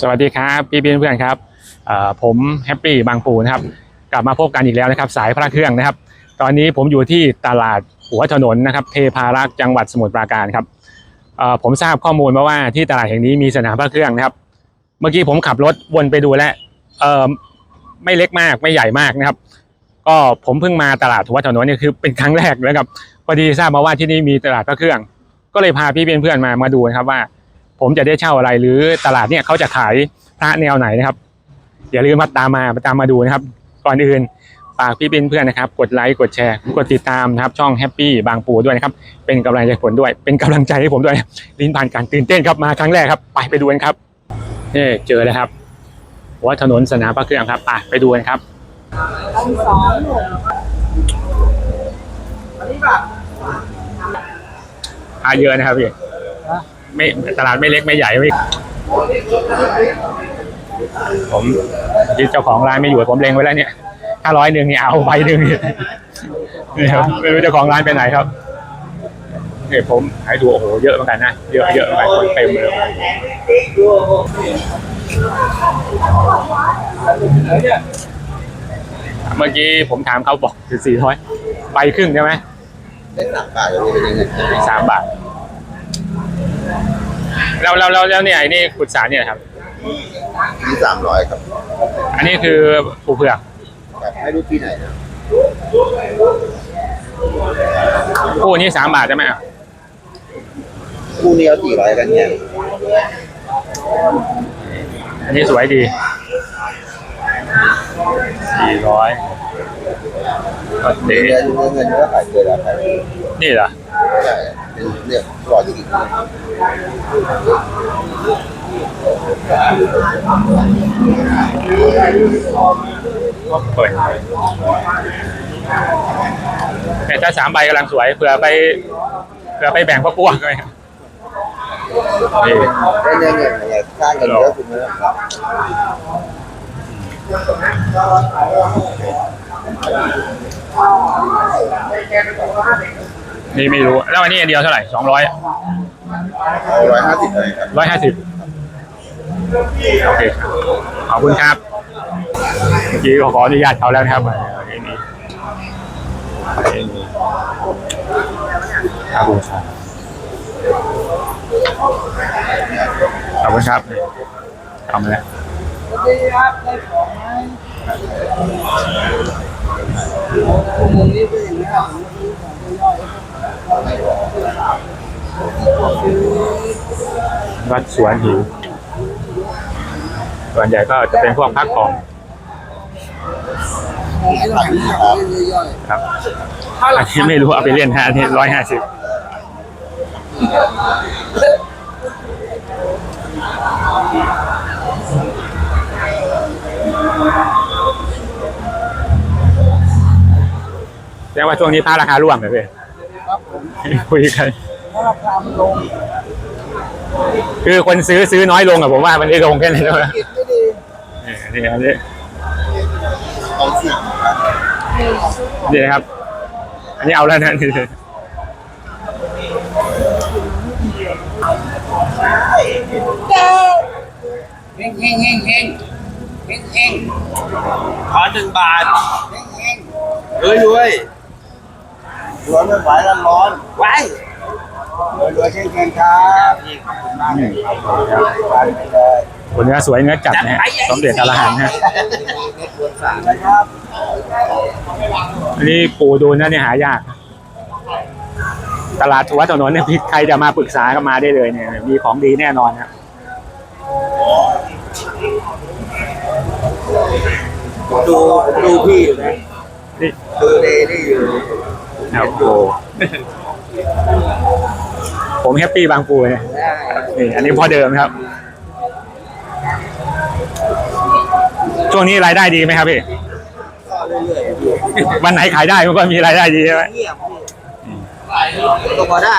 สวัสดีครับพี่เพื่อนๆครับผมแฮปปี้บางปูนะครับกลับมาพบกันอีกแล้วนะครับ สายพระเครื่องนะครับ ตอนนี้ผมอยู่ที่ตลาดหัวถนนนะครับเทพารักษ์จังหวัดสมุทรปราการครับผมทราบข้อมูลมาว่าที่ตลาดแห่งนี้มีสนามพระเครื่องนะครับ เมื่อกี้ผมขับรถวนไปดูแล้วไม่เล็กมากไม่ใหญ่มากนะครับ ก็ผมเพิ่งมาตลาดหัวถนนนี่คือเป็นครั้งแรกนะครับพอดีทราบมาว่าที่นี่มีตลาดพระเครื่อง ก็เลยพาพี่เพื่อนๆมามาดูนะครับว่า ผมจะได้เช่าอะไรหรือตลาดเนี่ยเขาจะขายพระแนวไหนนะครับ อย่าลืมมาตามมาตามมาดูนะครับ ก่อนอื่นฝากพี่เป็นเพื่อนนะครับ กดไลค์กดแชร์ กดติดตามนะครับ ช่องแฮปปี้บางปูด้วยนะครับ เป็นกำลังใจให้ผมด้วย เป็นกำลังใจให้ผมด้วยลิ้นผ่านการตื่นเต้นครับมาครั้งแรกครับ ไปไปดูกันครับนี่เจอแล้วครับหัว่าถนนสนามพระเครื่องครับไปไปดูกันครับพันสองหกอันนี้แบบพาเยอะนะครับพี่ ไม่ตลาดไม่เล็กไม่ใหญ่ไม่ผมที่เจ้าของร้านไม่อยู่ผมเล็งไว้แล้วเนี่ยถ้าร้อยหนึ่งเนี่ยเอาใบหนึ่งเนี่ยนี่ครับไม่รู้เจ้าของร้านไปไหนครับเนี่ยผมให้ดูโอ้โหเยอะเหมือนกันนะเยอะเยอะเหมือนกันคนเต็มเลยเมื่อกี้ผมถามเขาบอกคือสี่ร้อยใบครึ่งใช่ไหมได้สามบาทเลยเป็นยังไงสามบาท แล้วแล้วแล้วแล้วเนี่ยไอ้นี่ขุดสารเนี่ยครับ นี่สามร้อยครับอันนี้คือปูเผือกครับไม่รู้ที่ไหนนะคู่นี้สามบาทใช่ไหมอะคู่นี้เอาสี่ร้อยกันเนี่ยอันนี้สวยดีสี่ร้อยก็เตเงินเงินเงินก็ขายเกินราคาใช่นี่เหรอเป็น เนี่ยรอจริงเปิดแต่ถ้าสามใบกำลังสวยเผื่อไปเผื่อไปแบ่งพวกพวกเลยนี่ได้เงินเงินอะไรสร้างเงินเยอะคุณไม่ต้อครับ นี่ไม่รู้แล้วอันนี้อันเดียวเท่าไหร่สองร้อยเอาร้อยห้าสิบเลยครับร้อยห้าสิบโอเคครับขอบคุณครับเมื่อกี้ขออนุญาตเขาแล้วนะครับอันนี้อันนี้ขอบคุณครับขอบคุณครับทำแล้วสวัสดีครับได้ของไหมมุมนี้เป็นอย่างนี้ครับของย่อย วัดสวนหิวส่วนใหญ่ก็จะเป็นพวกพักของของย่อยของย่อยครับอันนี้ไม่รู้เอาไปเล่นฮะอันนี้ร้อยห้าสิบแสดงว่าช่วงนี้ผ้าราคาร่วงเลยพี่ ครับผมคุยกันถ้าราคามันลงคือคนซื้อซื้อน้อยลงอะผมว่ามันได้ลงแค่ไหนแล้วนะกิจไม่ดีนี่อันนี้เอาสี่นี่นะครับ อันนี้เอาแล้วนะเฮงเฮงเฮงเฮงเฮงเฮงขอหนึ่งบาทเฮงเฮงเฮ้ยรวย รวยไม่ไหวแล้วร้อนไว้รวยรวยเฮงเฮงครับพี่ขอบคุณมากเลยครับไปเลยคนเนื้อสวยเนื้อจัดนะฮะสมเด็จอรหันต์ฮะนะครับอันนี้ปูดูนะเนี่ยหายาก ตลาดหัวถนนเนี่ยพี่ใครจะมาปรึกษาก็มาได้เลยเนี่ย มีของดีแน่นอนครับดูดูพี่อยู่นะนี่ดูเดนี่อยู่ โอ้โหผมแฮปปี้บางปูเนี่ยนี่อันนี้พอเดิมครับ ช่วงนี้รายได้ดีไหมครับพี่ก็เรื่อยๆวันไหนขายได้มันก็มีรายได้ดีใช่ไหมเงียบพี่ก็พอได้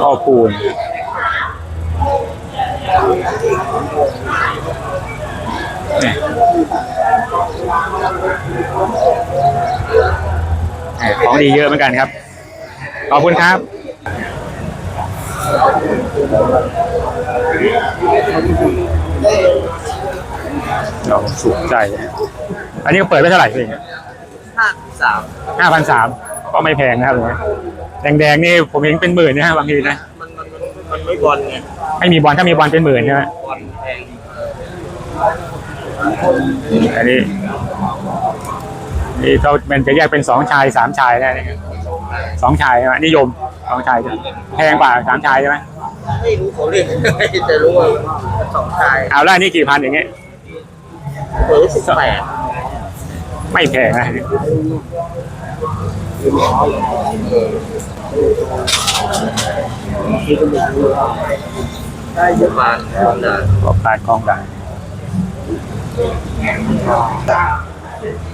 พ่อปูนนี่นี่ ของดีเยอะเหมือนกันครับ ขอบคุณครับเราสุขใจ อันนี้ก็เปิดไว้เท่าไหร่พี่ห้าสามห้าพันสามก็ไม่แพงนะครับเนี่ยแดงๆนี่ผมเห็นเป็นหมื่นนะฮะบางทีนะมันมันมันมันไม่บอลไงไม่มีบอลถ้ามีบอลเป็นหมื่นใช่ไหมบอลแพงอันนี้ นี่เขามันจะแยกเป็นสองชายสามชายได้นะครับสองชายใช่ไหมนิยมสองชายแพงกว่าสามชายใช่ไหมไม่รู้เขาเรียกอะไรแต่รู้ว่าสองชายเอาแล้วอันนี้กี่พันอย่างเงี้ยเปิดสิบแปดไม่แพงนะได้ประมาณนั้นนะก็ปาดกล้องได้น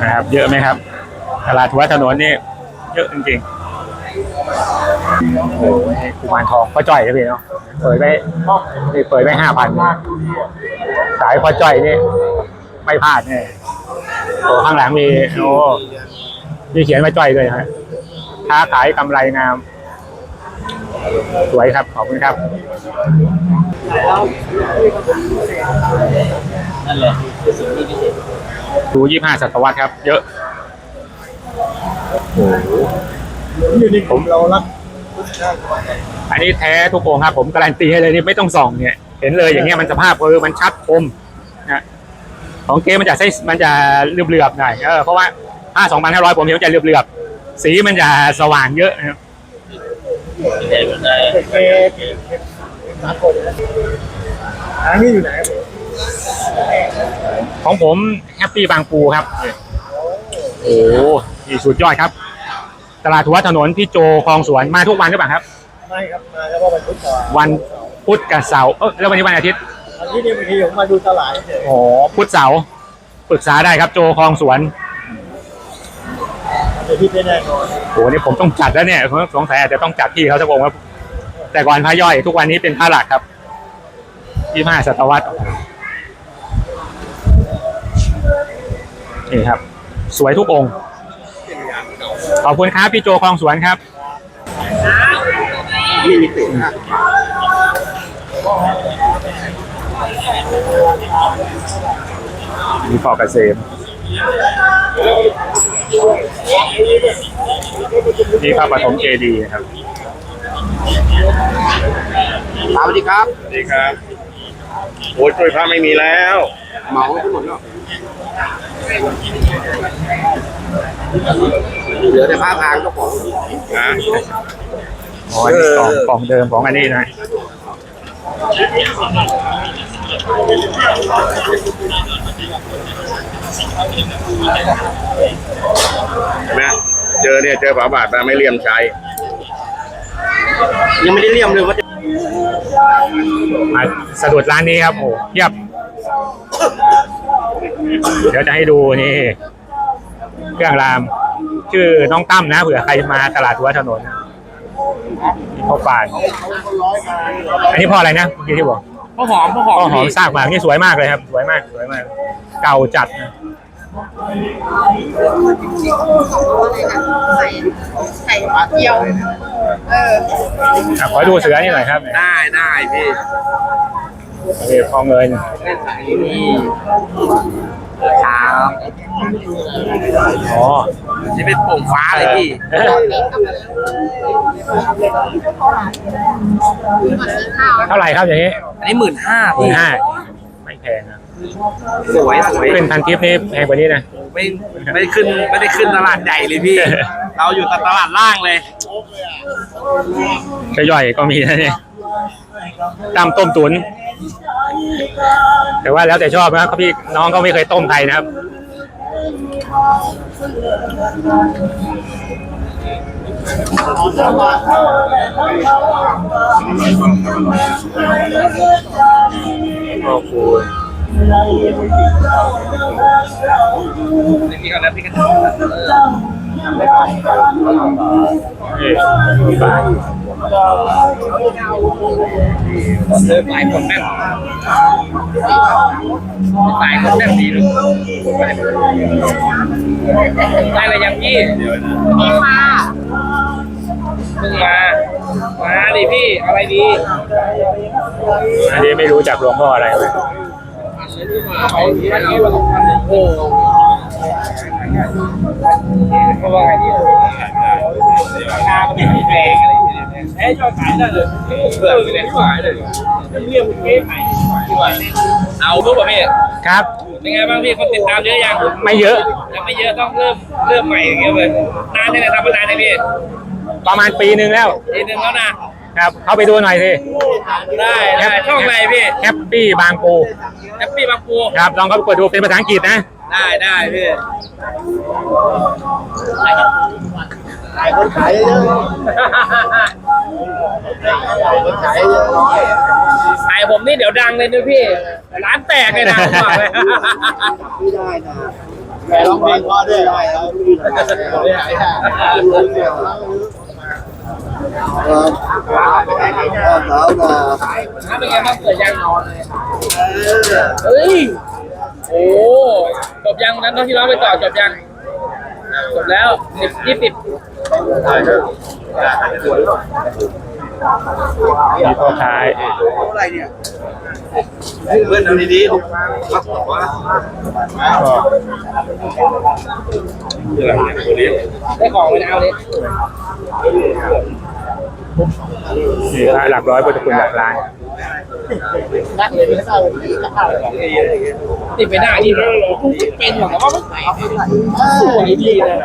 นะครับ เยอะไหมครับตลาดหัวถนนนี่เยอะจริงๆโอ้โหนี่กุมารทองพ่อจ้อยนะพี่เนาะเปิดไปนี่เปิดไปห้าพันสายพ่อจ้อยนี่ไม่พลาดเนี่ยโอ้ข้างหลังมีโอ้มีเขียนว่าจ้อยด้วยฮะค้าขายกำไรงาม สวยครับ ขอบคุณครับ นั่นแหละคือสิ่งที่พิเศษดูยี่ห้าศตวรรษครับ เยอะโอ้ยู่นี่ผมเรารักอันนี้แท้ทุกองค์ครับ ผมการันตีให้เลยนี่ไม่ต้องส่องเนี่ย เห็นเลยอย่างเงี้ยมันสภาพคือมันชัดคมนะของเก๊มันจะใช้มันจะเหลือบหน่อยเออเพราะว่าห้าสองพันห้าร้อยผมเห็นมันจะเหลือบสีมันจะสว่างเยอะนะครับ พิเศษมันได้เอสากลอันนี้อยู่ไหนครับของผมแฮปปี้บางปูครับ โอ้โหนี่สุดยอดครับ ตลาดหัวถนนพี่โจคลองสวนมาทุกวันหรือเปล่าครับ ไม่ครับมาแล้วก็วันพุธก่อนวันพุธกับเสาร์เออแล้ววันนี้วันอาทิตย์อันนี้นี่บางทีผมมาดูตลาดเฉยโอ้โหพุธเสาร์ปรึกษาได้ครับโจคลองสวนเดี๋ยวพี่ไม่แน่นอน โอ้โหนี่ผมต้องจัดแล้วเนี่ยผมสงสัยอาจจะต้องจัดที่เขาสักองค์ครับ แต่ก่อนพระย่อย ทุกวันนี้เป็นพระหลักครับยี่ห้าศตวรรษนี่ครับ สวยทุกองค์ขอบคุณครับพี่โจคลองสวนครับนี่มีติดนะมีปอกเกษมนี่พระปฐมเจดีย์ครับ สวัสดีครับ สวัสดีครับโอ้ยช่วยพระไม่มีแล้วเหมาทั้งหมดแล้วเหลือแต่ผ้าทางก็ของนะอ๋ออันนี้กล่องกล่องเดิมของอันนี้นะเห็นไหมเจอเนี่ยเจอฝาบาทมาไม่เลี่ยมใช้ ยังไม่ได้เลี่ยมเลยว่าจะมาสะดุดร้านนี้ครับโอ้เยียบ เดี๋ยวจะให้ดูนี่เครื่องราม ชื่อน้องตั้มนะเผื่อใครมาตลาดหัวถนนนี่พ่อปานอันนี้พ่ออะไรนะเมื่อกี้ที่บอกข้าวหอมข้าวหอมพ่อหอมซากหมากนี่สวยมากเลยครับ สวยมากสวยมาก เก่าจัดนะ ใส่ใส่ปลาเกียว เอออะขอดูเสือนี่หน่อยครับได้ได้พี่นี่พอเงินนี่ครับอ๋อนี่เป็นโป่งฟ้าเลยพี่เท่าไหร่ครับอย่างนี้ อันนี้หมื่นห้าหมื่พี่นห้าไม่แพงนะ สวยสวยขึ้นพันทิปนี่แพงกว่านี้นะไม่ไม่ได้ขึ้นไม่ได้ขึ้นตลาดใหญ่เลยพี่ เราอยู่แต่ตลาดล่างเลยก็ย่อยก็มีนะเนี่ยตำต้มตุน แต่ว่าแล้วแต่ชอบนะครับพี่น้องก็ไม่เคยต้มใครนะครับพ่อคูณ พี่ก่อนนะพี่กันนี่บาทเดินสายคนแน่นสายคนแน่ดีลูกได้อะไรยังพี่นี่ค่ะเพิ่งมามาดิพี่ อะไรดี อันนี้ไม่รู้จักหลวงพ่ออะไรเลย โอ้เพราะว่าไงดีราคาก็ไม่มีแพงอะไรอย่างเงี้ยเอ้ยอดขายได้เลยเปิดไปเลยขายเลยเรียกเก๊ขายดีกว่าเอาทุกประเภทครับเป็นไงบ้างพี่คนติดตามเยอะยังไม่เยอะยังไม่เยอะต้องเริ่มเริ่มใหม่อย่างเงี้ยเลยนานเลยนทำมานานเลยพี่ประมาณปีหนึ่งแล้วทีหนึ่งแล้วนะครับเข้าไปดูหน่อยสิได้ได้ช่องอะไรพี่แฮปปี้บางปู แฮปปี้บางปูครับลองเข้าไปกดดูเป็นภาษาอังกฤษนะ ได้ได้พี่ขายคนขายเยอะคนขายเยอะน้อยไอผมนี่เดี๋ยวดังเลยนะพี่ ร้านแตกเลยนะผมบอกเลยไม่ได้นะแกร้องเพลงเพราะด้วยได้แล้วไม่ได้ ครับเขาก็ร้านเป็นไงบ้างเปิดยังนอนเลยเฮ้ย โอ้จบยังนั้นที่เราไปต่อจบยังจบแล้วสิบยี่สิบมีพ่อค้ายอะไรเนี่ยเพื่อนเอาดีๆผมรักต่อว่าก็ได้ของไปเอาเลย มีพระหลักร้อยพุทธคุณหลักล้านนักเลยไม่ทราบติดไปได้ที่เป็นหรอกแต่ว่าไม่สวยดีเลยอะไร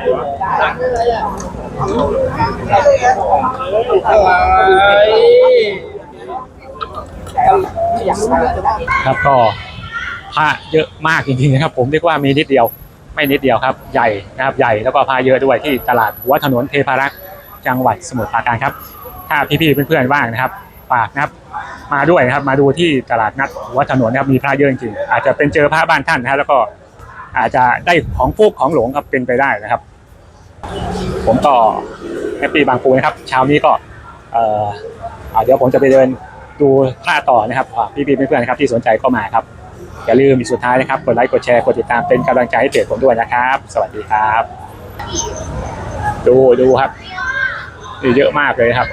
ครับก็พระเยอะมากจริงๆนะครับ ผมเรียกว่ามีนิดเดียว ไม่นิดเดียวครับ ใหญ่นะครับใหญ่แล้วก็พระเยอะด้วยที่ตลาดหัวถนนเทพารักษ์จังหวัดสมุทรปราการครับ ถ้าพี่ๆเพื่อนๆว่างนะครับฝากนะครับ มาด้วยนะครับมาดูที่ตลาดนัดหัวถนนนะครับมีพระเยอะจริงๆอาจจะเป็นเจอพระบ้านท่านนะครับแล้วก็อาจจะได้ของฟุกของหลวงครับเป็นไปได้นะครับ ผมก็แฮปปี้บางปูนะครับเช้านี้ก็เอ่อเดี๋ยวผมจะไปเดินดูพระต่อนะครับพี่ๆเพื่อนๆนะครับที่สนใจก็มาครับอย่าลืมมีสุดท้ายนะครับกดไลค์กดแชร์กดติดตามเป็นกำลังใจให้เพจผมด้วยนะครับ สวัสดีครับ ดูดูครับ เยอะมากเลยครับ